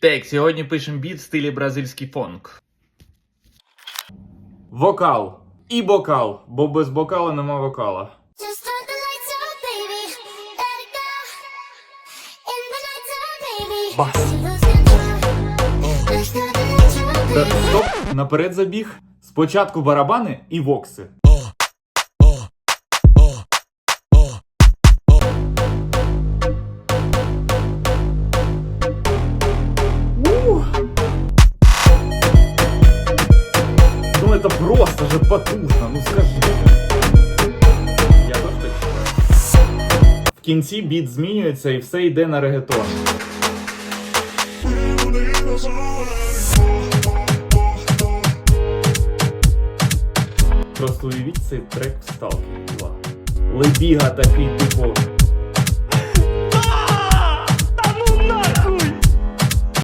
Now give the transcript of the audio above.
Так, сьогодні пишемо біт в стилі бразильський фонк. Вокал. І бокал, бо без бокала нема вокала. Бас. Стоп, наперед забіг. Спочатку барабани і вокси. Это просто же потужно, ну скажи. Я теж так вважаю. В кінці біт змінюється і все йде на регетон. Просто уявіть цей трек в 2. Лебіга такий, типу,